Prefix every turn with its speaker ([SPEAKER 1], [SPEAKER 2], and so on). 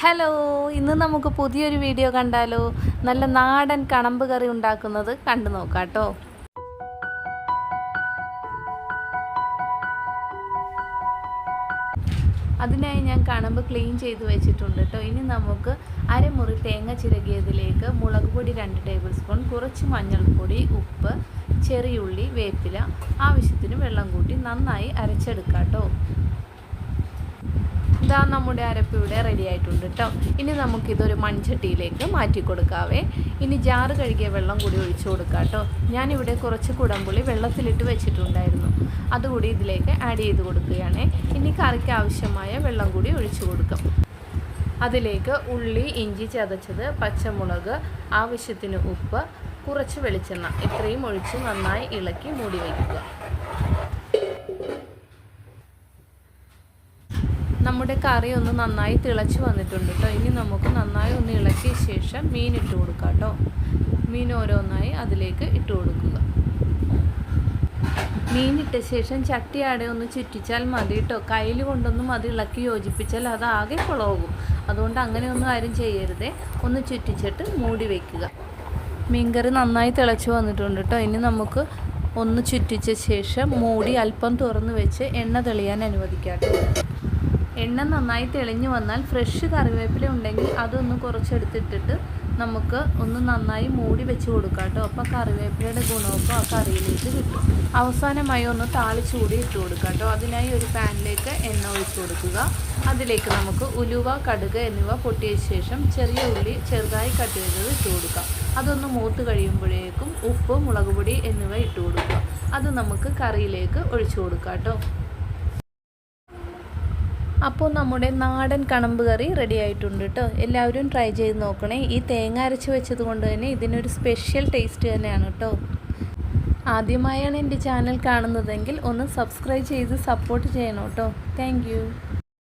[SPEAKER 1] Hello ഇന്ന് നമുക്ക് പുതിയൊരു വീഡിയോ കണ്ടാലോ? നല്ല നാടൻ കണമ്പ് കറി ഉണ്ടാക്കുന്നത് കണ്ടു നോക്കാം കേട്ടോ അതിനായി ഞാൻ കണമ്പ് ക്ലീൻ ചെയ്ത് വെച്ചിട്ടുണ്ട് കേട്ടോ. ഇനി നമുക്ക് അരമുറി തേങ്ങ ചിരകിയതിലേക്ക് മുളക് പൊടി രണ്ട് ടേബിൾ സ്പൂൺ കുറച്ച് മഞ്ഞൾപ്പൊടി ഉപ്പ് ചെറിയുള്ളി വേപ്പില ആവശ്യത്തിന് വെള്ളം കൂട്ടി നന്നായി അരച്ചെടുക്കാം കേട്ടോ. ഇതാ നമ്മുടെ അരപ്പ് ഇവിടെ റെഡി ആയിട്ടുണ്ട് കേട്ടോ ഇനി നമുക്കിതൊരു മൺചട്ടിയിലേക്ക് മാറ്റി കൊടുക്കാവേ. ഇനി ജാറ് കഴുകിയ വെള്ളം കൂടി ഒഴിച്ചു കൊടുക്കാം കേട്ടോ ഞാനിവിടെ കുറച്ച് കുടംപുളി വെള്ളത്തിലിട്ട് വെച്ചിട്ടുണ്ടായിരുന്നു. അതുകൂടി ഇതിലേക്ക് ആഡ് ചെയ്ത് കൊടുക്കുകയാണേ. ഇനി കറിക്ക് ആവശ്യമായ വെള്ളം കൂടി ഒഴിച്ചു കൊടുക്കും. അതിലേക്ക് ഉള്ളി ഇഞ്ചി ചതച്ചത് പച്ചമുളക് ആവശ്യത്തിന് ഉപ്പ് കുറച്ച് വെളിച്ചെണ്ണ. ഇത്രയും ഒഴിച്ച് നന്നായി ഇളക്കി മൂടി വയ്ക്കുക. നമ്മുടെ കറി ഒന്ന് നന്നായി തിളച്ച് വന്നിട്ടുണ്ട് കേട്ടോ ഇനി നമുക്ക് നന്നായി ഒന്ന് ഇളക്കിയ ശേഷം മീൻ ഇട്ട് കൊടുക്കാം കേട്ടോ മീൻ ഓരോന്നായി അതിലേക്ക് ഇട്ട് കൊടുക്കുക. മീൻ ഇട്ട ശേഷം ചട്ടിയാടെ ഒന്ന് ചുറ്റിച്ചാൽ മതി കേട്ടോ കയ്യിൽ കൊണ്ടൊന്നും അത് ഇളക്കി യോജിപ്പിച്ചാൽ അത് ആകെ കുളവും അതുകൊണ്ട് അങ്ങനെയൊന്നും ആരും ചെയ്യരുതേ. ഒന്ന് ചുറ്റിച്ചിട്ട് മൂടി വയ്ക്കുക മീൻകറി നന്നായി തിളച്ച് വന്നിട്ടുണ്ട് കേട്ടോ ഇനി നമുക്ക് ഒന്ന് ചുറ്റിച്ച ശേഷം മൂടി അല്പം തുറന്ന് വെച്ച് എണ്ണ തെളിയാൻ അനുവദിക്കാം എണ്ണ നന്നായി തെളിഞ്ഞു വന്നാൽ ഫ്രഷ് കറിവേപ്പില ഉണ്ടെങ്കിൽ അതൊന്ന് കുറച്ചെടുത്തിട്ടിട്ട് നമുക്ക് ഒന്ന് നന്നായി മൂടി വെച്ച് കൊടുക്കാം കേട്ടോ. അപ്പോൾ കറിവേപ്പിലയുടെ ഗുണമൊക്കെ ആ കറിയിലേക്ക് കിട്ടും. അവസാനമായി ഒന്ന് താളിച്ചൂടി ഇട്ട് കൊടുക്കാം കേട്ടോ. അതിനായി ഒരു പാനിലേക്ക് എണ്ണ ഒഴിച്ച് കൊടുക്കുക. അതിലേക്ക് നമുക്ക് ഉലുവ കടുക് എന്നിവ പൊട്ടിയ ശേഷം ചെറിയ ഉള്ളി ചെറുതായി കട്ട് ചെയ്തത് ഇട്ട് കൊടുക്കാം. അതൊന്ന് മൂത്ത് കഴിയുമ്പോഴേക്കും ഉപ്പ് മുളക് പൊടി എന്നിവ ഇട്ട് കൊടുക്കുക. അത് നമുക്ക് കറിയിലേക്ക് ഒഴിച്ചു കൊടുക്കാം കേട്ടോ. അപ്പോൾ നമ്മുടെ നാടൻ കണമ്പ് കറി റെഡി ആയിട്ടുണ്ട് കേട്ടോ എല്ലാവരും ട്രൈ ചെയ്ത് നോക്കണേ. ഈ തേങ്ങ അരച്ച് വെച്ചത് കൊണ്ട് തന്നെ ഇതിനൊരു സ്പെഷ്യൽ ടേസ്റ്റ് തന്നെയാണ് കേട്ടോ ആദ്യമായാണ് എന്റെ ചാനൽ കാണുന്നതെങ്കിൽ ഒന്ന് സബ്സ്ക്രൈബ് ചെയ്ത് സപ്പോർട്ട് ചെയ്യണം കേട്ടോ താങ്ക്